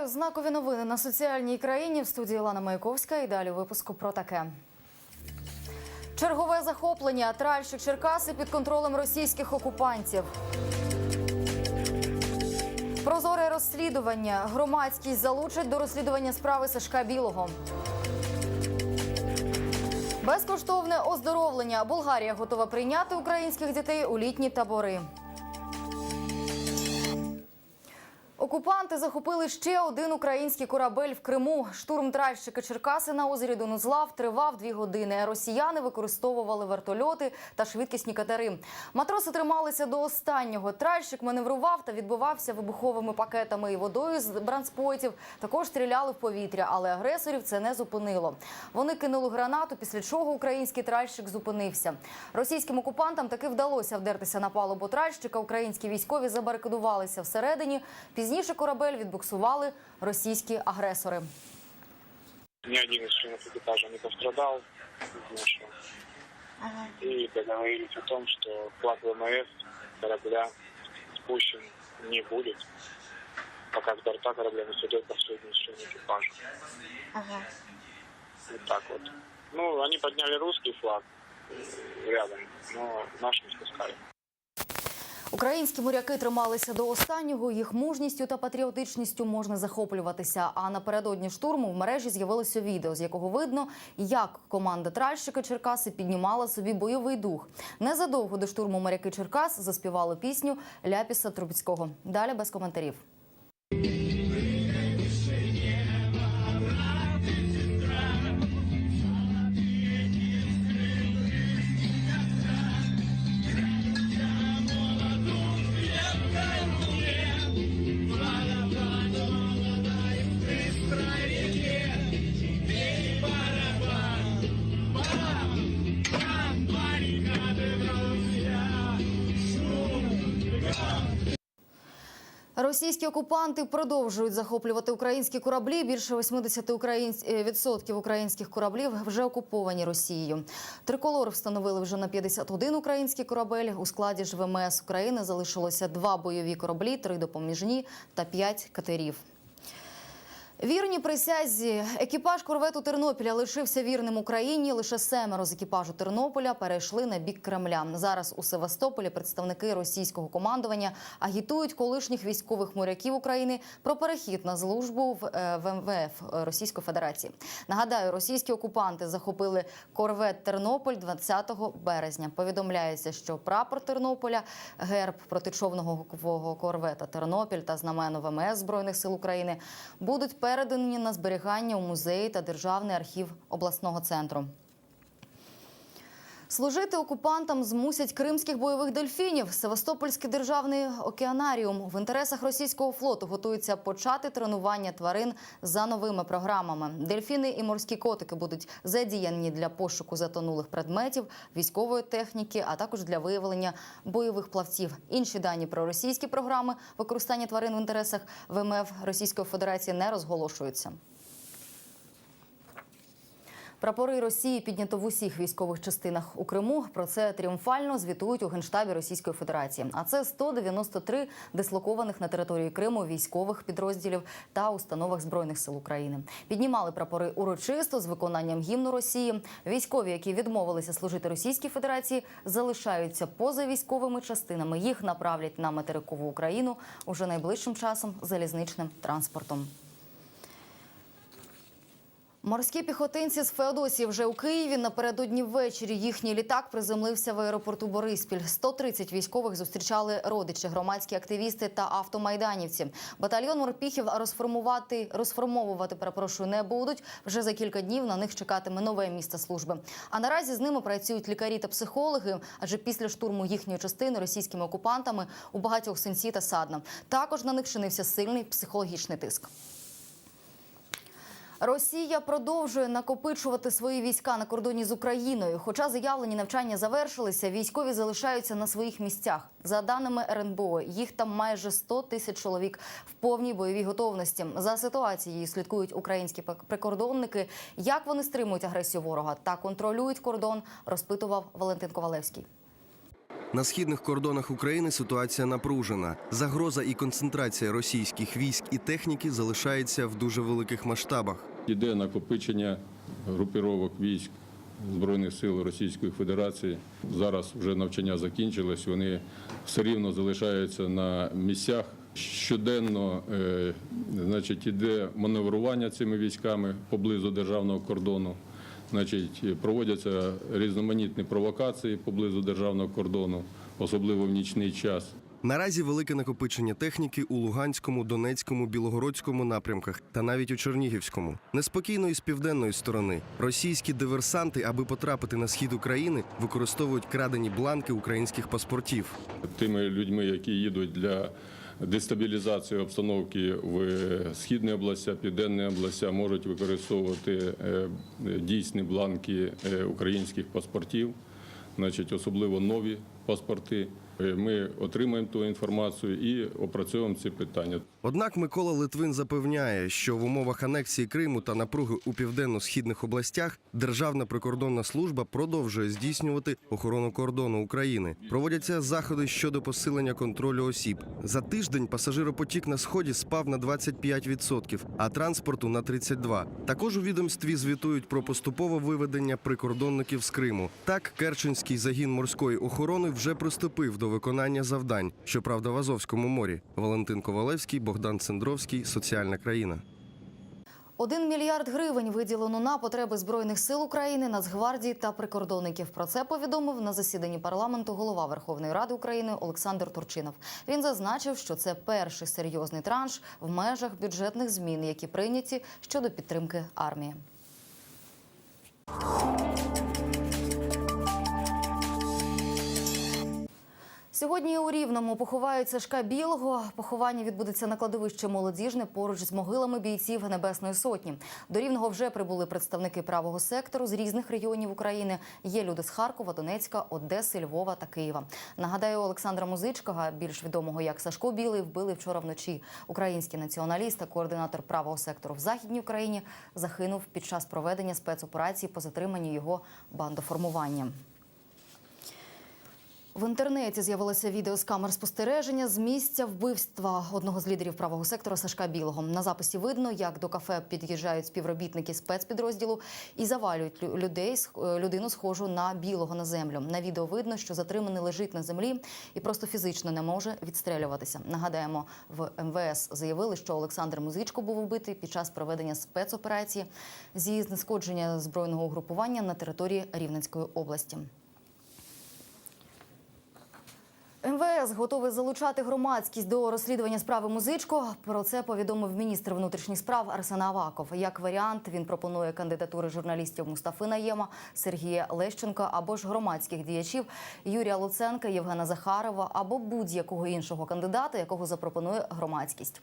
Вітаю знакові новини на соціальній країні в студії Лана Маяковська. І далі випуску про таке. Чергове захоплення. Тральщик Черкаси під контролем російських окупантів. Прозоре розслідування. Громадськість залучать до розслідування справи Сашка Білого. Безкоштовне оздоровлення. Болгарія готова прийняти українських дітей у літні табори. Окупанти захопили ще один український корабель в Криму. Штурм тральщика Черкаси на озері Донузлав тривав дві години. Росіяни використовували вертольоти та швидкісні катери. Матроси трималися до останнього. Тральщик маневрував та відбивався вибуховими пакетами і водою з бранспойтів. Також стріляли в повітря, але агресорів це не зупинило. Вони кинули гранату, після чого український тральщик зупинився. Російським окупантам таки вдалося вдертися на палубу тральщика. Українські військові забарикадувалися всередині. Пізніше корабель відбуксували російські агресори. Ни один из членов экипажа не пострадал из нашего. И договорились о том, что флаг ВМС корабля спущен не будет, пока с борта корабля не сойдет последний член экипажа. Вот так вот. Ну, они подняли русский флаг э, рядом, но наш не спускали. Українські моряки трималися до останнього. Їх мужністю та патріотичністю можна захоплюватися. А напередодні штурму в мережі з'явилося відео, з якого видно, як команда тральщика Черкаси піднімала собі бойовий дух. Незадовго до штурму моряки Черкас заспівали пісню Ляпіса Трубецького. Далі без коментарів. Російські окупанти продовжують захоплювати українські кораблі. Більше 80% українсь... е, відсотків українських кораблів вже окуповані Росією. Триколор встановили вже на 51 український корабель. У складі ж ВМС України залишилося два бойові кораблі, три допоміжні та п'ять катерів. Вірні присязі екіпаж корвету Тернопіля лишився вірним Україні. Лише семеро з екіпажу Тернополя перейшли на бік Кремля. Зараз у Севастополі представники російського командування агітують колишніх військових моряків України про перехід на службу в е, МВФ Російської Федерації. Нагадаю, російські окупанти захопили корвет Тернополь 20 березня. Повідомляється, що прапор Тернополя, герб протичовного корвета Тернопіль та знамено ВМС Збройних сил України будуть передані на зберігання у музеї та державний архів обласного центру. Служити окупантам змусять кримських бойових дельфінів. Севастопольський державний океанаріум в інтересах російського флоту готується почати тренування тварин за новими програмами. Дельфіни і морські котики будуть задіяні для пошуку затонулих предметів, військової техніки, а також для виявлення бойових плавців. Інші дані про російські програми використання тварин в інтересах ВМФ Російської Федерації не розголошуються. Прапори Росії піднято в усіх військових частинах у Криму. Про це тріумфально звітують у генштабі Російської Федерації. А це 193 дислокованих на території Криму військових підрозділів та установах збройних сил України. Піднімали прапори урочисто з виконанням гімну Росії. Військові, які відмовилися служити Російській Федерації, залишаються поза військовими частинами. Їх направлять на материкову Україну уже найближчим часом залізничним транспортом. Морські піхотинці з Феодосії вже у Києві. Напередодні ввечері їхній літак приземлився в аеропорту Бориспіль. 130 військових зустрічали родичі, громадські активісти та автомайданівці. Батальйон морпіхів розформувати, розформовувати, перепрошую, не будуть. Вже за кілька днів на них чекатиме нове місце служби. А наразі з ними працюють лікарі та психологи. Адже після штурму їхньої частини російськими окупантами у багатьох сенсі та садна. Також на них чинився сильний психологічний тиск. Росія продовжує накопичувати свої війська на кордоні з Україною. Хоча заявлені навчання завершилися, військові залишаються на своїх місцях. За даними РНБО, їх там майже 100 тисяч чоловік в повній бойовій готовності. За ситуацією слідкують українські прикордонники. Як вони стримують агресію ворога та контролюють кордон, розпитував Валентин Ковалевський. На східних кордонах України ситуація напружена. Загроза і концентрація російських військ і техніки залишається в дуже великих масштабах. Іде накопичення групіровок військ Збройних сил Російської Федерації. Зараз вже навчання закінчилось, вони все рівно залишаються на місцях. Щоденно е, значить, іде маневрування цими військами поблизу державного кордону. Значить, проводяться різноманітні провокації поблизу державного кордону, особливо в нічний час. Наразі велике накопичення техніки у Луганському, Донецькому, Білогородському напрямках та навіть у Чернігівському. Неспокійно і з південної сторони. Російські диверсанти, аби потрапити на схід України, використовують крадені бланки українських паспортів. тими людьми, які їдуть для дестабілізації обстановки в східній областя, південній областя, можуть використовувати е, дійсні бланки е, українських паспортів, значить, особливо нові паспорти. Е, Ми отримаємо ту інформацію і опрацьовуємо ці питання. Однак Микола Литвин запевняє, що в умовах анексії Криму та напруги у південно-східних областях Державна прикордонна служба продовжує здійснювати охорону кордону України. Проводяться заходи щодо посилення контролю осіб. За тиждень пасажиропотік на сході спав на 25%, а транспорту на 32%. Також у відомстві звітують про поступове виведення прикордонників з Криму. Так, Керченський загін морської охорони вже приступив до виконання завдань. Щоправда, в Азовському морі. Валентин Ковалевський, Богдан Цендровський, Соціальна країна. Один мільярд гривень виділено на потреби збройних сил України, Нацгвардії та прикордонників. Про це повідомив на засіданні парламенту голова Верховної Ради України Олександр Турчинов. Він зазначив, що це перший серйозний транш в межах бюджетних змін, які прийняті щодо підтримки армії. Сьогодні у Рівному поховають Сашка Білого. Поховання відбудеться на кладовищі молодіжне поруч з могилами бійців Небесної Сотні. До Рівного вже прибули представники правого сектору з різних регіонів України. Є люди з Харкова, Донецька, Одеси, Львова та Києва. Нагадаю, Олександра Музичкого, більш відомого як Сашко Білий, вбили вчора вночі. Український націоналіст та координатор правого сектору в Західній Україні загинув під час проведення спецоперації по затриманню його бандоформування. В інтернеті з'явилося відео з камер спостереження з місця вбивства одного з лідерів правого сектора Сашка Білого. На записі видно, як до кафе під'їжджають співробітники спецпідрозділу і завалюють лю- людей е, людину, схожу на білого на землю. На відео видно, що затриманий лежить на землі і просто фізично не може відстрелюватися. Нагадаємо, в МВС заявили, що Олександр Музичко був вбитий під час проведення спецоперації зі знешкодження збройного угрупування на території Рівненської області. МВС готовий залучати громадськість до розслідування справи музичко. Про це повідомив міністр внутрішніх справ Арсен Аваков. Як варіант, він пропонує кандидатури журналістів Мустафи Наєма, Сергія Лещенка або ж громадських діячів Юрія Луценка, Євгена Захарова або будь-якого іншого кандидата, якого запропонує громадськість.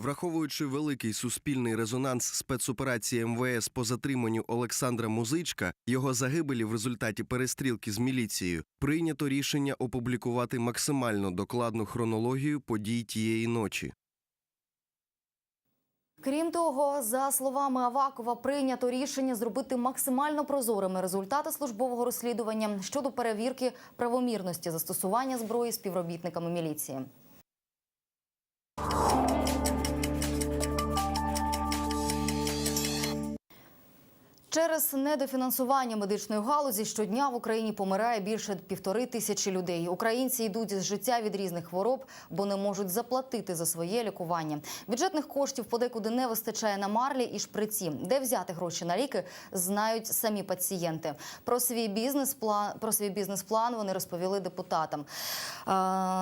Враховуючи великий суспільний резонанс спецоперації МВС по затриманню Олександра Музичка, його загибелі в результаті перестрілки з міліцією, прийнято рішення опублікувати максимально докладну хронологію подій тієї ночі. Крім того, за словами Авакова, прийнято рішення зробити максимально прозорими результати службового розслідування щодо перевірки правомірності застосування зброї співробітниками міліції. Через недофінансування медичної галузі щодня в Україні помирає більше півтори тисячі людей. Українці йдуть з життя від різних хвороб, бо не можуть заплатити за своє лікування. Бюджетних коштів подекуди не вистачає на марлі і шприці. Де взяти гроші на ліки, знають самі пацієнти. Про свій бізнес-план про свій бізнес-план вони розповіли депутатам. Е,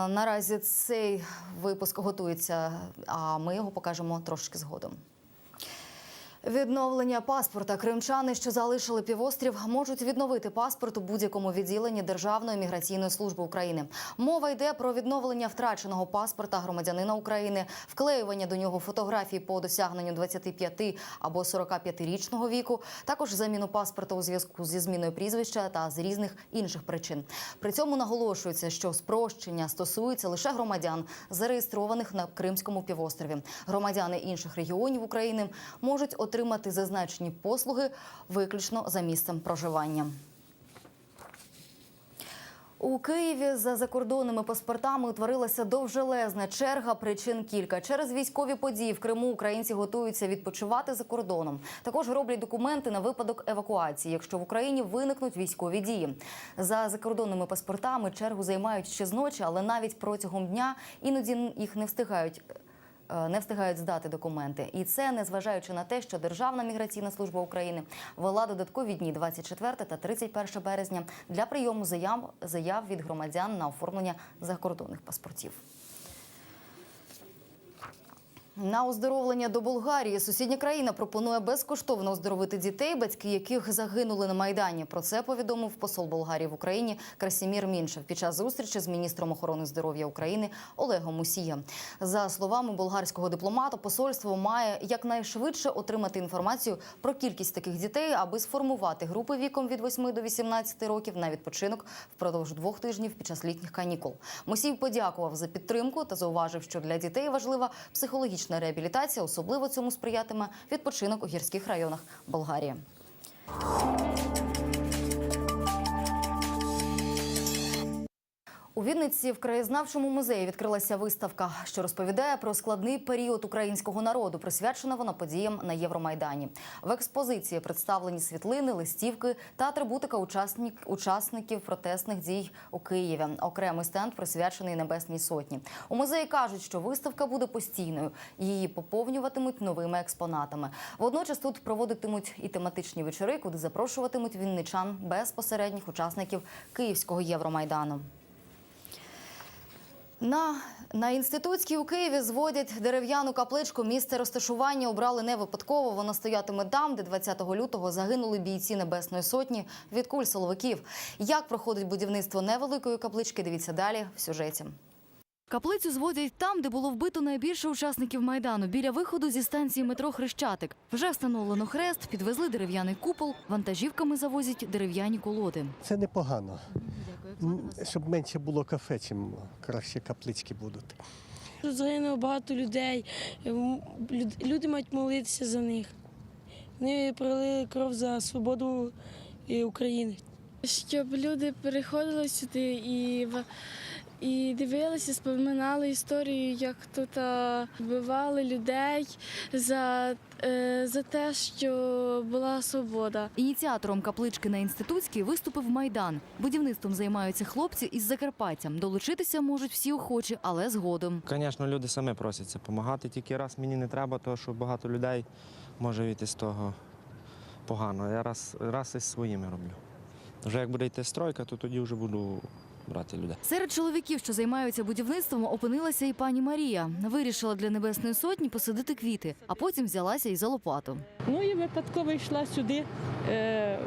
наразі цей випуск готується, а ми його покажемо трошки згодом. Відновлення паспорта кримчани, що залишили півострів, можуть відновити паспорт у будь-якому відділенні Державної міграційної служби України. Мова йде про відновлення втраченого паспорта громадянина України, вклеювання до нього фотографій по досягненню 25 або 45-річного віку, також заміну паспорта у зв'язку зі зміною прізвища та з різних інших причин. При цьому наголошується, що спрощення стосується лише громадян, зареєстрованих на Кримському півострові. Громадяни інших регіонів України можуть отримати зазначені послуги виключно за місцем проживання. У Києві за закордонними паспортами утворилася довжелезна черга. Причин кілька через військові події в Криму. Українці готуються відпочивати за кордоном. Також роблять документи на випадок евакуації, якщо в Україні виникнуть військові дії. За закордонними паспортами чергу займають ще з ночі, але навіть протягом дня іноді їх не встигають. Е, Не встигають здати документи, і це незважаючи на те, що Державна міграційна служба України вела додаткові дні 24 та 31 березня для прийому заяв, заяв від громадян на оформлення закордонних паспортів. На оздоровлення до Болгарії сусідня країна пропонує безкоштовно оздоровити дітей, батьки яких загинули на майдані. Про це повідомив посол Болгарії в Україні Красімір Міншев під час зустрічі з міністром охорони здоров'я України Олегом Мусія. За словами болгарського дипломата, посольство має якнайшвидше отримати інформацію про кількість таких дітей, аби сформувати групи віком від 8 до 18 років на відпочинок впродовж двох тижнів під час літніх канікул. Мусій подякував за підтримку та зауважив, що для дітей важлива психологічна реабілітація. Особливо цьому сприятиме відпочинок у гірських районах Болгарії. У Вінниці в краєзнавчому музеї відкрилася виставка, що розповідає про складний період українського народу. Присвячена вона подіям на Євромайдані. В експозиції представлені світлини, листівки та атрибутика учасник, учасників протестних дій у Києві. Окремий стенд присвячений Небесній Сотні. У музеї кажуть, що виставка буде постійною. Її поповнюватимуть новими експонатами. Водночас тут проводитимуть і тематичні вечори, куди запрошуватимуть вінничан безпосередніх учасників Київського Євромайдану. На, на інститутській у Києві зводять дерев'яну капличку. Місце розташування обрали не випадково. Воно стоятиме там, де 20 лютого загинули бійці Небесної Сотні від куль силовиків. Як проходить будівництво невеликої каплички? Дивіться далі в сюжеті. Каплицю зводять там, де було вбито найбільше учасників майдану, біля виходу зі станції метро Хрещатик. Вже встановлено хрест, підвезли дерев'яний купол, вантажівками завозять дерев'яні колоди. Це непогано. Щоб менше було кафе, чим краще каплички будуть. Загинуло багато людей. Люди мають молитися за них. Вони пролили кров за свободу е, України. Щоб люди переходили сюди і, в- і дивилися, споминали історію, як тут вбивали людей за, е, за те, що була свобода. Ініціатором каплички на інститутській виступив майдан. Будівництвом займаються хлопці із Закарпаття. Долучитися можуть всі охочі, але згодом. Звісно, люди самі просяться допомагати. Тільки раз мені не треба, тому що багато людей може вийти з того погано. Я раз, раз із своїми роблю. Вже як буде йти стройка, то тоді вже буду брати людей. Серед чоловіків, що займаються будівництвом, опинилася і пані Марія. Вирішила для небесної сотні посадити квіти, а потім взялася і за лопату. Ну і випадково йшла сюди е,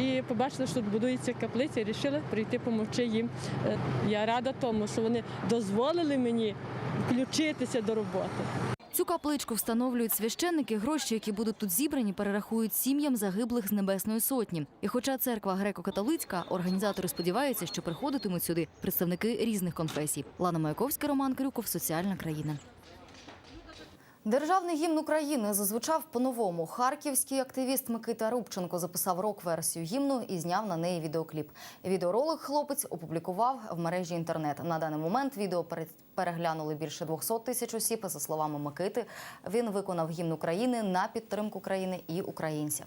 і побачила, що тут будується каплиця, і вирішила прийти допомогти їм. Е, я рада тому, що вони дозволили мені включитися до роботи. Цю капличку встановлюють священники. Гроші, які будуть тут зібрані, перерахують сім'ям загиблих з небесної сотні. І хоча церква греко-католицька, організатори сподіваються, що приходитимуть сюди представники різних конфесій. Лана Маяковська, Роман Крюков, Соціальна країна. Державний гімн України зазвучав по-новому. Харківський активіст Микита Рубченко записав рок-версію гімну і зняв на неї відеокліп. Відеоролик хлопець опублікував в мережі інтернет. На даний момент відео пере- переглянули більше 200 тисяч осіб. За словами Микити, він виконав гімн України на підтримку країни і українців.